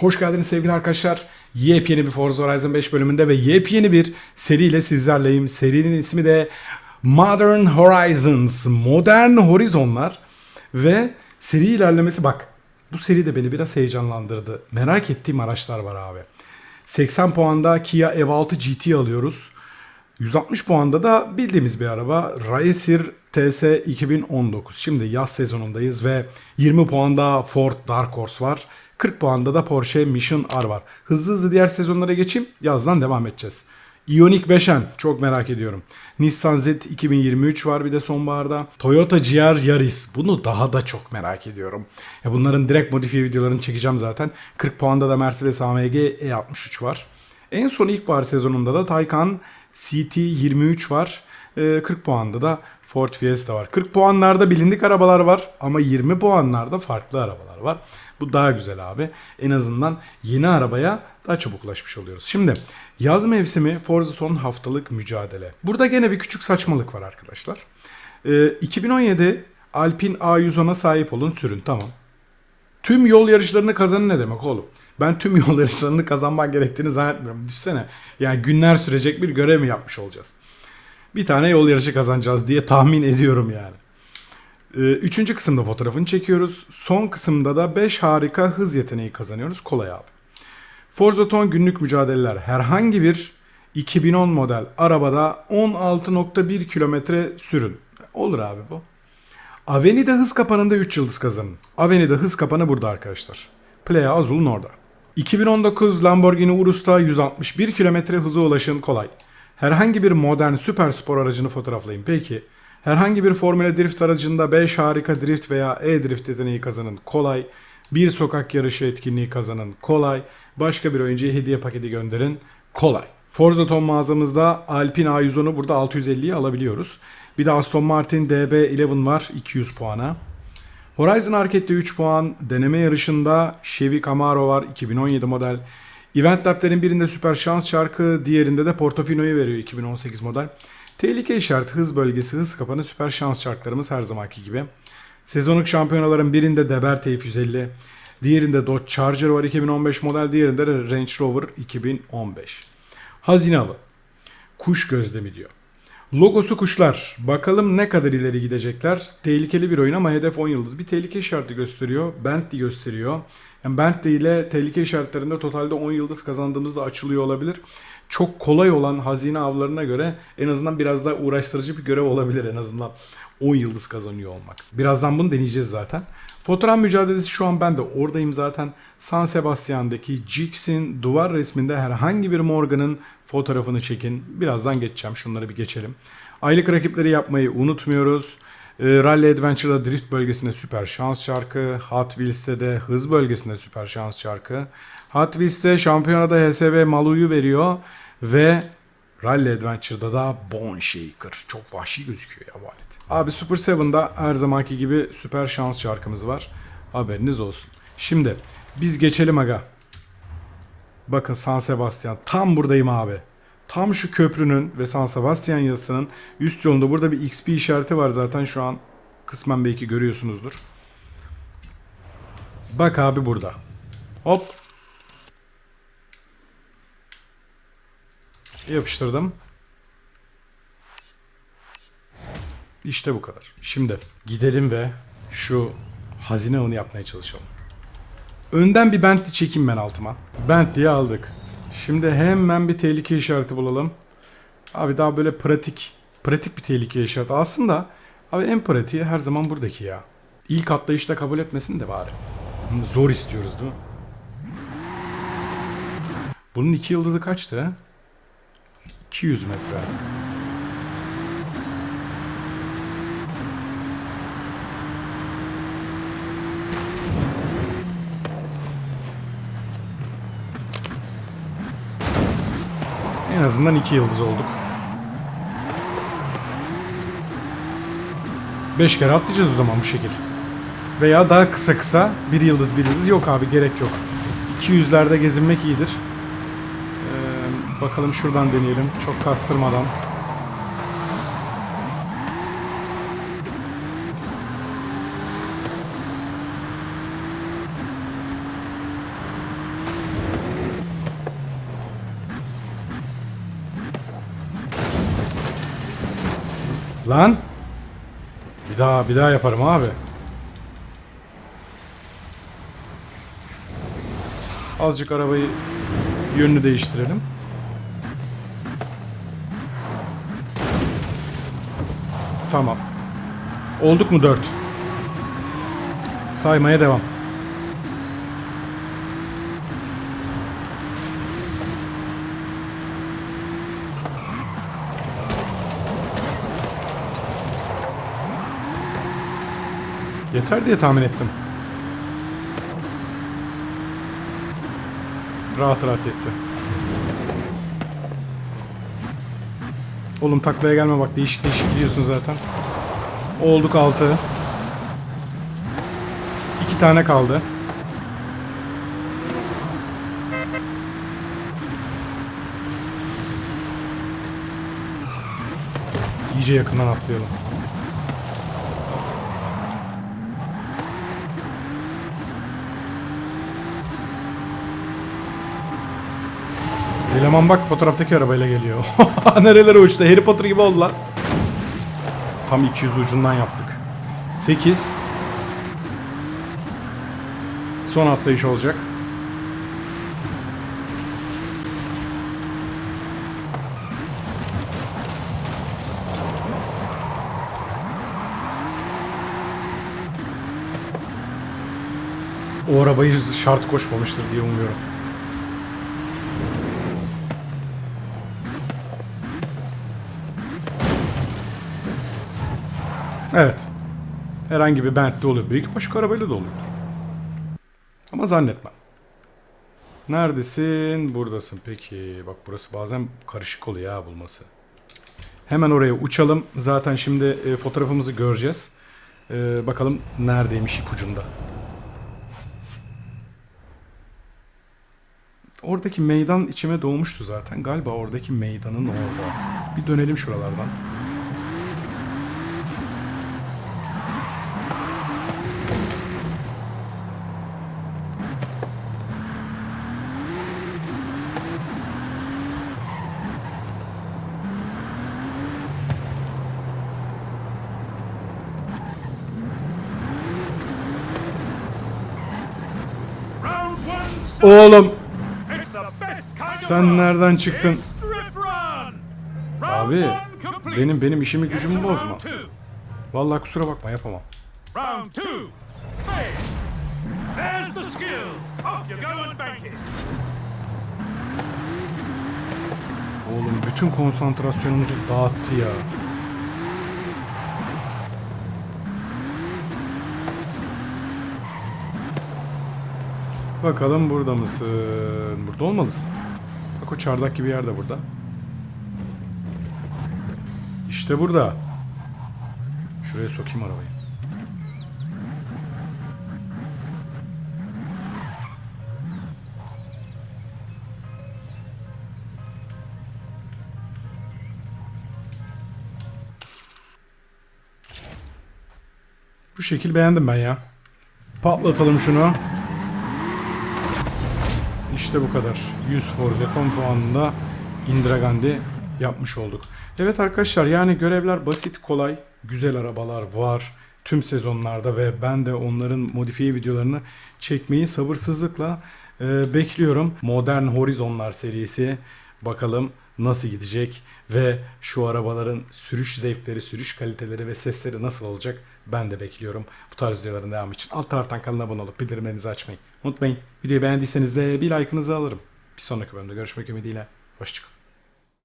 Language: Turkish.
Hoş geldiniz sevgili arkadaşlar. Yepyeni bir Forza Horizon 5 bölümünde ve yepyeni bir seriyle sizlerleyim. Serinin ismi de Modern Horizons. Modern Horizonlar. Ve seri ilerlemesi bak. Bu seri de beni biraz heyecanlandırdı. Merak ettiğim araçlar var abi. 80 puanda Kia EV6 GT alıyoruz. 160 puanda da bildiğimiz bir araba Racer TS 2019. Şimdi yaz sezonundayız ve 20 puanda Ford Dark Horse var. 40 puanda da Porsche Mission R var. Hızlı hızlı diğer sezonlara geçeyim. Yazdan devam edeceğiz. Ioniq 5N çok merak ediyorum. Nissan Z 2023 var bir de sonbaharda. Toyota GR Yaris. Bunu daha da çok merak ediyorum. Ya bunların direkt modifiye videolarını çekeceğim zaten. 40 puanda da Mercedes AMG E63 var. En son ilkbahar sezonunda da Taycan CT23 var. Ee, 40 puanda da Ford Fiesta var. 40 puanlarda bilindik arabalar var ama 20 puanlarda farklı arabalar var. Bu daha güzel abi. En azından yeni arabaya daha çabuk ulaşmış oluyoruz. Şimdi yaz mevsimi Forza Ton haftalık mücadele. Burada gene bir küçük saçmalık var arkadaşlar. Ee, 2017 Alpine A110'a sahip olun sürün tamam. Tüm yol yarışlarını kazanın ne demek oğlum? Ben tüm yol yarışlarını kazanman gerektiğini zannetmiyorum. Düşsene. Yani günler sürecek bir görev mi yapmış olacağız? Bir tane yol yarışı kazanacağız diye tahmin ediyorum yani. Ee, Üçüncü kısımda fotoğrafını çekiyoruz. Son kısımda da 5 harika hız yeteneği kazanıyoruz. Kolay abi. Forza Ton günlük mücadeleler. Herhangi bir 2010 model arabada 16.1 kilometre sürün. Olur abi bu. Aveni'de hız kapanında 3 yıldız kazanın. Aveni'de hız kapanı burada arkadaşlar. Playa Azul'un orada. 2019 Lamborghini Urus'ta 161 kilometre hıza ulaşın kolay. Herhangi bir modern süper spor aracını fotoğraflayın. Peki herhangi bir Formula Drift aracında 5 harika drift veya e-drift yeteneği kazanın kolay. Bir sokak yarışı etkinliği kazanın kolay. Başka bir oyuncuya hediye paketi gönderin kolay. Forza Ton mağazamızda Alpine A110'u burada 650'ye alabiliyoruz. Bir de Aston Martin DB11 var 200 puana. Horizon Arcade'de 3 puan, deneme yarışında Chevy Camaro var 2017 model. Event Lab'lerin birinde Süper Şans şarkı, diğerinde de Portofino'yu veriyor 2018 model. Tehlike işareti, hız bölgesi, hız kapanı Süper Şans şarkılarımız her zamanki gibi. Sezonluk şampiyonaların birinde Deber T150, diğerinde Dodge Charger var 2015 model, diğerinde de Range Rover 2015. Hazine avı. Kuş gözlemi diyor. Logosu kuşlar. Bakalım ne kadar ileri gidecekler. Tehlikeli bir oyun ama hedef 10 yıldız. Bir tehlike işareti gösteriyor. Bentley gösteriyor. Yani Bentley ile tehlike işaretlerinde totalde 10 yıldız kazandığımızda açılıyor olabilir. Çok kolay olan hazine avlarına göre en azından biraz daha uğraştırıcı bir görev olabilir en azından 10 yıldız kazanıyor olmak. Birazdan bunu deneyeceğiz zaten. Fotoğraf mücadelesi şu an ben de oradayım zaten. San Sebastian'daki Jix'in duvar resminde herhangi bir Morgan'ın fotoğrafını çekin. Birazdan geçeceğim. Şunları bir geçelim. Aylık rakipleri yapmayı unutmuyoruz. E, Rally Adventure'da drift bölgesinde süper şans şarkı. Hot Wheels'te de hız bölgesinde süper şans şarkı. Hot Wheels'te şampiyonada HSV Malu'yu veriyor. Ve Rally Adventure'da da Bone Shaker. Çok vahşi gözüküyor ya bu alet. Abi Super 7'da her zamanki gibi süper şans şarkımız var. Haberiniz olsun. Şimdi biz geçelim aga. Bakın San Sebastian. Tam buradayım abi. Tam şu köprünün ve San Sebastian yazısının üst yolunda burada bir XP işareti var zaten şu an kısmen belki görüyorsunuzdur. Bak abi burada. Hop. Yapıştırdım. İşte bu kadar. Şimdi gidelim ve şu hazine avını yapmaya çalışalım. Önden bir Bentley çekeyim ben altıma. Bentley'i aldık. Şimdi hemen bir tehlike işareti bulalım. Abi daha böyle pratik, pratik bir tehlike işareti. Aslında abi en pratiği her zaman buradaki ya. İlk atlayışta kabul etmesin de bari. Zor istiyoruz değil mi? Bunun iki yıldızı kaçtı? 200 metre. En azından iki yıldız olduk. Beş kere atlayacağız o zaman bu şekil. Veya daha kısa kısa bir yıldız bir yıldız yok abi gerek yok. 200'lerde gezinmek iyidir. Bakalım şuradan deneyelim. Çok kastırmadan. Lan. Bir daha bir daha yaparım abi. Azıcık arabayı yönünü değiştirelim. Tamam. Olduk mu 4? Saymaya devam. Yeter diye tahmin ettim. Rahat rahat yetti. Oğlum taklaya gelme bak değişik değişik gidiyorsun zaten. Olduk 6. 2 tane kaldı. İyice yakından atlayalım. Eleman bak fotoğraftaki arabayla geliyor. Nerelere uçtu? Harry Potter gibi oldu lan. Tam 200 ucundan yaptık. 8. Son atlayış olacak. O arabayı şart koşmamıştır diye umuyorum. Evet. Herhangi bir Bentley oluyor. Belki başka arabayla da oluyordur. Ama zannetmem. Neredesin? Buradasın. Peki. Bak burası bazen karışık oluyor ya bulması. Hemen oraya uçalım. Zaten şimdi e, fotoğrafımızı göreceğiz. E, bakalım neredeymiş ipucunda. Oradaki meydan içime doğmuştu zaten. Galiba oradaki meydanın orada. Bir dönelim şuralardan. Oğlum Sen nereden çıktın? Abi benim benim işimi gücümü bozma. Vallahi kusura bakma yapamam. Oğlum bütün konsantrasyonumuzu dağıttı ya. Bakalım burada mısın? Burada olmalısın. Bak o çardak gibi yer de burada. İşte burada. Şuraya sokayım arabayı. Bu şekil beğendim ben ya. Patlatalım şunu. İşte bu kadar. 100 Forza 10 puanında Indira Gandhi yapmış olduk. Evet arkadaşlar yani görevler basit, kolay, güzel arabalar var tüm sezonlarda ve ben de onların modifiye videolarını çekmeyi sabırsızlıkla e, bekliyorum. Modern Horizonlar serisi bakalım nasıl gidecek ve şu arabaların sürüş zevkleri, sürüş kaliteleri ve sesleri nasıl olacak ben de bekliyorum. Bu tarz videoların devamı için alt taraftan kanala abone olup bildirimlerinizi açmayı unutmayın. Videoyu beğendiyseniz de bir like'ınızı alırım. Bir sonraki bölümde görüşmek ümidiyle. Hoşçakalın.